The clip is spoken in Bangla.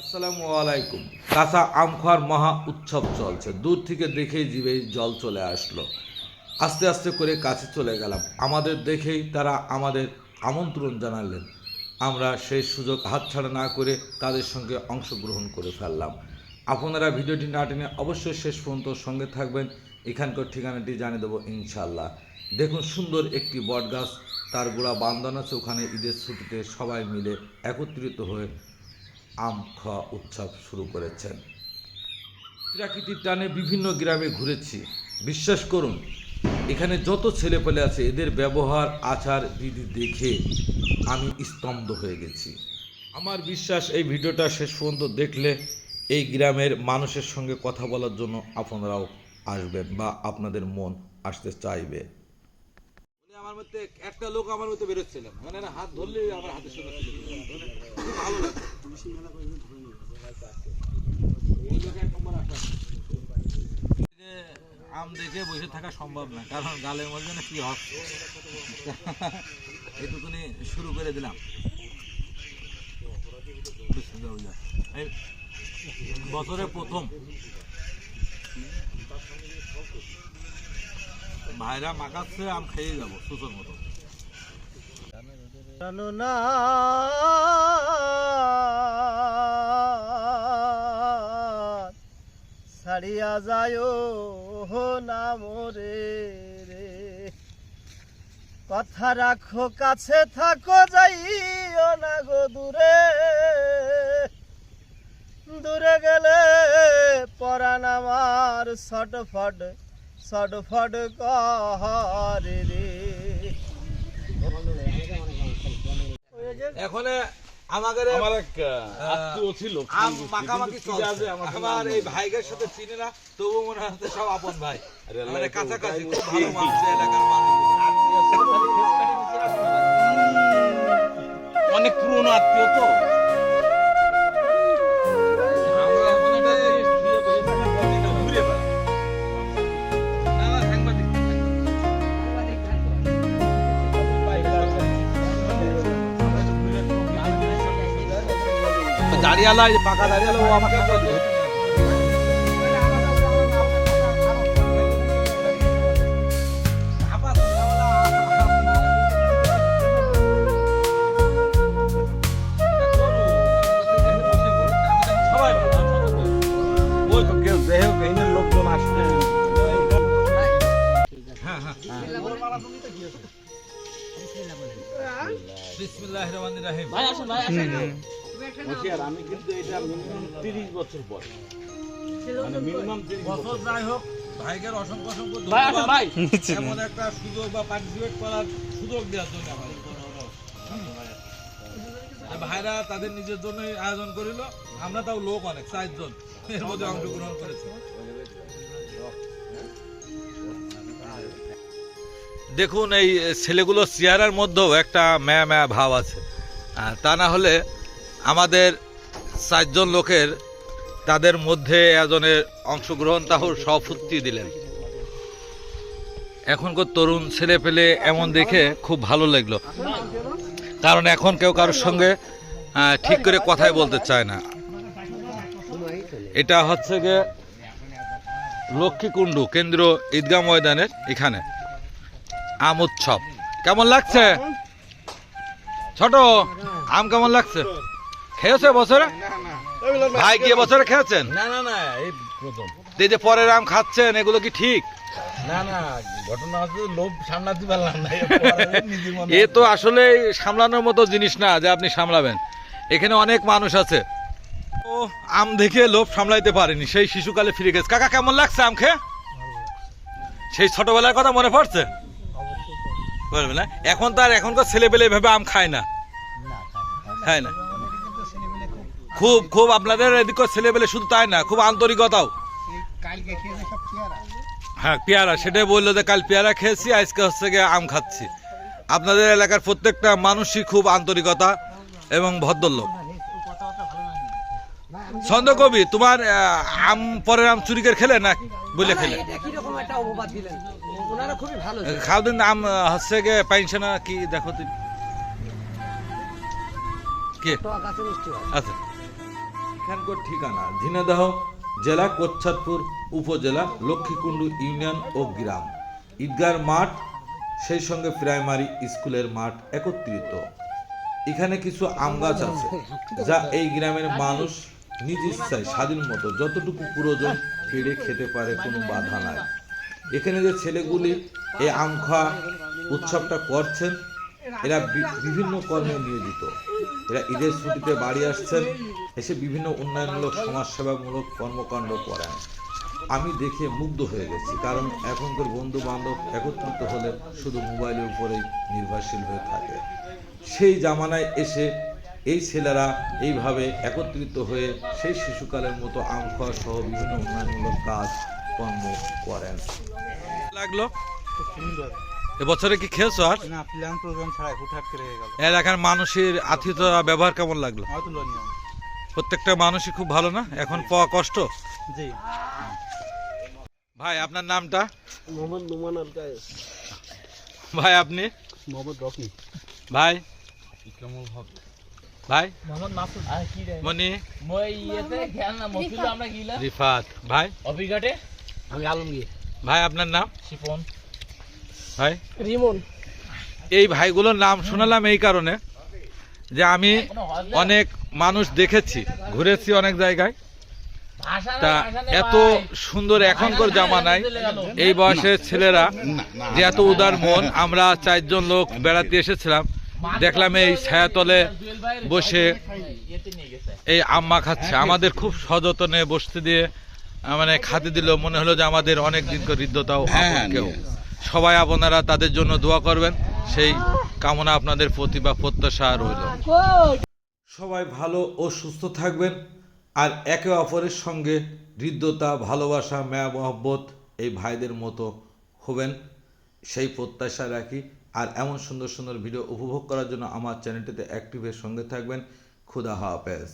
আসসালামু আলাইকুম। কাঁচা আম খাওয়ার মহা উৎসব চলছে। দূর থেকে দেখেই জিভে জল চলে আসলো। আস্তে আস্তে করে কাছে চলে গেলাম। আমাদের দেখেই তারা আমাদের আমন্ত্রণ জানালেন। আমরা সেই সুযোগ হাতছাড়া না করে তাদের সঙ্গে অংশগ্রহণ করে ফেললাম। আপনারা ভিডিওটি না টেনে অবশ্যই শেষ পর্যন্ত সঙ্গে থাকবেন। এখানকার ঠিকানাটি জানিয়ে দেবো ইনশাল্লাহ দেখুন সুন্দর একটি বটগাছ। তার গোড়া বান্ধন আছে। ওখানে ঈদের ছুটিতে সবাই মিলে একত্রিত হয়ে আম খাওয়া উৎসব শুরু করেছেন। প্রাকৃতিক টানে বিভিন্ন গ্রামে ঘুরেছি। বিশ্বাস করুন, এখানে যত ছেলেপেলে আছে, এদের ব্যবহার, আচার, বিধি দেখে আমি স্তব্ধ হয়ে গেছি। আমার বিশ্বাস, এই ভিডিওটা শেষ পর্যন্ত দেখলে এই গ্রামের মানুষের সঙ্গে কথা বলার জন্য আপনারাও আসবেন বা আপনাদের মন আসতে চাইবে। আমার মধ্যে একটা লোক আমার মধ্যে বেরোচ্ছিল। মানে হাত ধরলে আমার হাতের আম দেখে বসে থাকা সম্ভব না, কারণ গালের মধ্যে না কি হচ্ছে এটুকুনি শুরু করে দিলাম। বছরে প্রথম। ভাইরা মাকাচ্ছে আম খেয়ে যাব সুতোর মতো। জানো না, ছাড়িয়া যায় না মোরে রে। কথা রাখো, কাছে থাকো, যাইও না গো দূরে। দূরে গেলে পরাণ আমার ছটফট। ছটফট করে রে। এখন আমাদের আমার এক আত্মীয় ছিল। আম মাখামাখি চলছে। আমার আমার এই ভাইগের সাথে চিনি না তবু মনে হচ্ছে সব আপন ভাই। মানে কাছাকাছি খুব ভালো মানুষ এলাকার মানুষ। অনেক পুরনো আত্মীয় তো। দাঁড়িয়ালা পাকা দাঁড়িয়ালা ও আমাকে বলছে ওই তো কেউ দেহ বেহিনের লোকজন আমি কিন্তু এটা মিনিমাম তিরিশ বছর পর মানে মিনিমাম তিরিশ বছর যাই হোক ভাইকের অসংখ্য অসংখ্য ধন্যবাদ। এমন একটা সুযোগ বা পার্টিসিপেট করার সুযোগ দেওয়ার জন্য ভাইরা তাদের নিজের জন্যই আয়োজন করিল। আমরা তাও লোক অনেক চারজন। এর মধ্যে অংশগ্রহণ করেছি। দেখুন এই ছেলেগুলোর চেহারার মধ্যেও একটা ম্যা ম্যা ভাব আছে। তা না হলে আমাদের চারজন লোকের তাদের মধ্যে একজনের অংশগ্রহণ তাহর সফুত্তি দিলেন। এখনকার তরুণ ছেলে পেলে এমন দেখে খুব ভালো লাগল। কারণ এখন কেউ কারোর সঙ্গে ঠিক করে কথাই বলতে চায় না। এটা হচ্ছে গিয়ে লক্ষ্মীকুণ্ডু, কেন্দ্র ঈদগাহ ময়দানের এখানে। আম উৎসব। কেমন লাগছে? ছোট, আম কেমন লাগছে? খেয়েছে বছরে? ভাই কি বছরে খেয়েছেন? না না না এই প্রথম। এই যে পরের আম খাচ্ছেন এগুলো কি ঠিক? না না ঘটনা হচ্ছে লোভ সামলাতে পারলাম না। এ তো আসলে সামলানোর মতো জিনিস না যে আপনি সামলাবেন। এখানে অনেক মানুষ আছে। ও আম দেখে লোভ সামলাইতে পারেনি। সেই শিশুকালে ফিরে গেছে। কাকা কেমন লাগছে আম খেয়ে? সেই ছোটবেলার কথা মনে পড়ছে? বলবে না? এখন তার এখনকার ছেলেপেলে এভাবে আম খায় না। খায় না। খুব খুব আপনাদের এদিকে ছেলেপেলে শুধু তাই না খুব আন্তরিকতাও। হ্যাঁ পেয়ারা সেটাই বলল যে কাল পেয়ারা খেয়েছি আজকে হচ্ছে গিয়ে আম খাচ্ছি। আপনাদের এলাকার প্রত্যেকটা মানুষই খুব আন্তরিকতা এবং ভদ্রলোক। ছন্দ কবি তোমার আম পরের আম চুরি করে খেলে না বলে খেলে? ভালো খাওদিন আম হচ্ছে গিয়ে পাইছে না কি দেখো তুমি। আচ্ছা। এখানকার ঠিকানা ঝিনাইদহ জেলা কোচ্ছাদপুর, উপজেলা লক্ষ্মীকুণ্ডু ইউনিয়ন ও গ্রাম। ঈদগার মাঠ, সেই সঙ্গে প্রাইমারি স্কুলের মাঠ একত্রিত। এখানে কিছু আম গাছ আছে, যা এই গ্রামের মানুষ নিজ ইচ্ছায় স্বাধীন মতো যতটুকু প্রয়োজন পেড়ে খেতে পারে, কোনো বাধা নাই। এখানে যে ছেলেগুলি এই আম খাওয়া উৎসবটা করছেন এরা বিভিন্ন কর্মে নিয়োজিত। এরা ঈদের ছুটিতে বাড়ি আসছেন এসে বিভিন্ন উন্নয়নমূলক সমাজসেবামূলক কর্মকাণ্ড করেন। আমি দেখে মুগ্ধ হয়ে গেছি কারণ এখনকার বন্ধু বান্ধব একত্রিত হলে শুধু মোবাইলের উপরেই নির্ভরশীল হয়ে থাকে। সেই জামানায় এসে এই ছেলেরা এইভাবে একত্রিত হয়ে সেই শিশুকালের মতো আম খাওয়া সহ বিভিন্ন উন্নয়নমূলক কাজ কর্ম করেন। লাগল? খুব সুন্দর। এবছরে কি খেয়েছো আর? না প্ল্যান প্রোগ্রাম ছাড়াই হুটহাট করে হয়ে গেল। এলাকার মানুষের আতিথ্যতা ব্যবহার কেমন লাগল? অতুলনীয়। প্রত্যেকটা মানুষই খুব ভালো না? এখন পাওয়া কষ্ট? জি। ভাই আপনার নামটা? মোহাম্মদ নুমান আল কায়েস। ভাই আপনি? মোহাম্মদ রকি। ভাই? ভাই? মোহাম্মদ মাসুদ। আর কি রে? মনি? মই ইয়েতে খেয়াল না মফিল আমরা গিলা। রিফাত। ভাই? অভিঘাটে? আমি আলমগীর। ভাই আপনার নাম? শিপন ভাই? রিমন। এই ভাইগুলোর নাম শোনালাম এই কারণে যে আমি অনেক মানুষ দেখেছি ঘুরেছি অনেক জায়গায়। তা এত সুন্দর এখনকার জামানায় এই বয়সের ছেলেরা যে এত উদার মন আমরা চারজন লোক বেড়াতে এসেছিলাম। দেখলাম এই ছায়াতলে বসে এই আম্মা খাচ্ছে। আমাদের খুব সযতনে বসতে দিয়ে মানে খাতে দিল মনে হলো যে আমাদের অনেক দিনকার হৃদ্যতাও আপন কেউ। সবাই আপনারা তাদের জন্য দোয়া করবেন। সেই কামনা আপনাদের প্রতি বা প্রত্যাশা রইল। সবাই ভালো ও সুস্থ থাকবেন। আর একে অপরের সঙ্গে হৃদ্যতা ভালোবাসা মায়া মহব্বত এই ভাইদের মতো হবেন। সেই প্রত্যাশা রাখি। আর এমন সুন্দর সুন্দর ভিডিও উপভোগ করার জন্য আমার চ্যানেলটিতে অ্যাক্টিভের সঙ্গে থাকবেন। খুদা হাফেজ।